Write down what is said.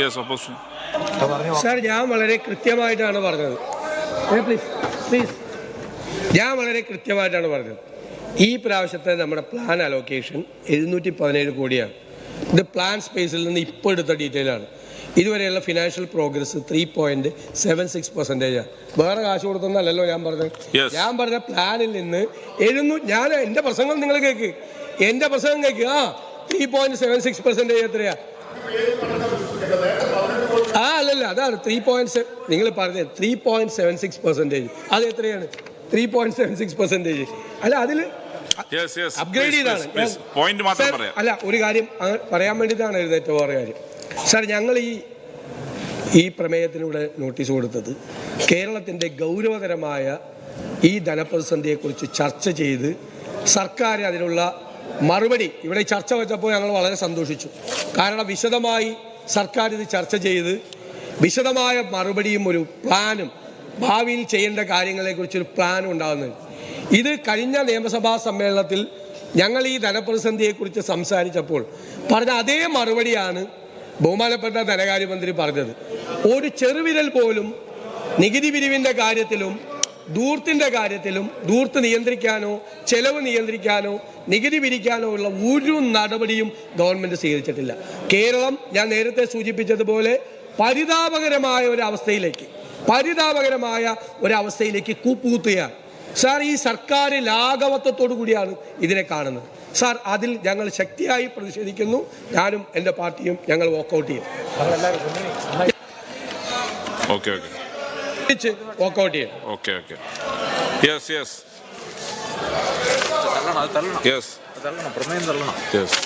Yes sir ഞാൻ വളരെ കൃത്യമായിട്ടാണ് പറഞ്ഞത്. പ്ലീസ് പ്ലീസ് ഞാൻ വളരെ കൃത്യമായിട്ടാണ് പറഞ്ഞത്. ഈ പ്രാവശ്യത്തെ നമ്മുടെ പ്ലാൻ അലോക്കേഷൻ എഴുന്നൂറ്റി പതിനേഴ് കോടിയാണ്. ഇത് പ്ലാൻ സ്പേസിൽ നിന്ന് ഇപ്പോൾ എടുത്ത ഡീറ്റെയിൽ ആണ്. ഇതുവരെയുള്ള financial progress three point seven six percentage ആണ്. വേറെ കാശ് കൊടുത്തൊന്നല്ലല്ലോ ഞാൻ പറഞ്ഞത്. ഞാൻ പറഞ്ഞ പ്ലാനിൽ നിന്ന് എഴുന്നൂ ഞാൻ എന്റെ പ്രസംഗം നിങ്ങൾ കേൾക്ക് എന്റെ പ്രസംഗം കേൾക്ക് ആ three point seven six percentage എത്രയാ? ആ അല്ലല്ല അതാണ് ത്രീ പോയിന്റ് സെവൻ നിങ്ങൾ പറഞ്ഞത് three point seven six percentage അത് എത്രയാണ്? Three point seven six percentage അല്ല അതിൽ അപ്ഗ്രേഡ് ചെയ്താണ്. അല്ല ഒരു കാര്യം പറയാൻ വേണ്ടിയിട്ടാണ് എഴുന്നേറ്റ വേറെ കാര്യം. സാർ ഞങ്ങൾ ഈ ഈ പ്രമേയത്തിലൂടെ നോട്ടീസ് കൊടുത്തത് കേരളത്തിന്റെ ഗൗരവതരമായ ഈ ധനപ്രതിസന്ധിയെക്കുറിച്ച് ചർച്ച ചെയ്ത് സർക്കാർ അതിനുള്ള മറുപടി ഇവിടെ ചർച്ച വെച്ചപ്പോൾ ഞങ്ങൾ വളരെ സന്തോഷിച്ചു. കാരണം വിശദമായി സർക്കാർ ഇത് ചർച്ച ചെയ്ത് വിശദമായ മറുപടിയും ഒരു പ്ലാനും ഭാവിയിൽ ചെയ്യേണ്ട കാര്യങ്ങളെക്കുറിച്ചൊരു പ്ലാനും ഉണ്ടാകുന്നത് ഇത് കഴിഞ്ഞ നിയമസഭാ സമ്മേളനത്തിൽ ഞങ്ങൾ ഈ ധനപ്രതിസന്ധിയെക്കുറിച്ച് സംസാരിച്ചപ്പോൾ പറഞ്ഞ അതേ മറുപടിയാണ് ബഹുമാനപ്പെട്ട ധനകാര്യമന്ത്രി പറഞ്ഞത്. ഒരു ചെറുവിരൽ പോലും നികുതി പിരിവിന്റെ കാര്യത്തിലും ദൂർത്തിന്റെ കാര്യത്തിലും ദൂർത്ത് നിയന്ത്രിക്കാനോ ചെലവ് നിയന്ത്രിക്കാനോ നികുതി പിരിക്കാനോ ഉള്ള ഒരു നടപടിയും ഗവൺമെന്റ് സ്വീകരിച്ചിട്ടില്ല. കേരളം ഞാൻ നേരത്തെ സൂചിപ്പിച്ചതുപോലെ പരിതാപകരമായ ഒരു അവസ്ഥയിലേക്ക് പരിതാപകരമായ ഒരവസ്ഥയിലേക്ക് കൂപ്പുകുത്തുകയാണ് സാർ ഈ സർക്കാർ ലാഘവത്വത്തോടു കൂടിയാണ് ഇതിനെ കാണുന്നത്. സാർ അതിൽ ഞങ്ങൾ ശക്തിയായി പ്രതിഷേധിക്കുന്നു. ഞാനും എന്റെ പാർട്ടിയും ഞങ്ങൾ വോക്കൗട്ട് ചെയ്യും. ഓക്കെ ഓക്കെ തിരിച്ച് വോക്കൗട്ട് ചെയ്യും ഓക്കെ ഓക്കെ യെസ് യെസ് തള്ളണം അത് തള്ളണം യെസ് തള്ളണം പ്രമേയം തള്ളണം യെസ്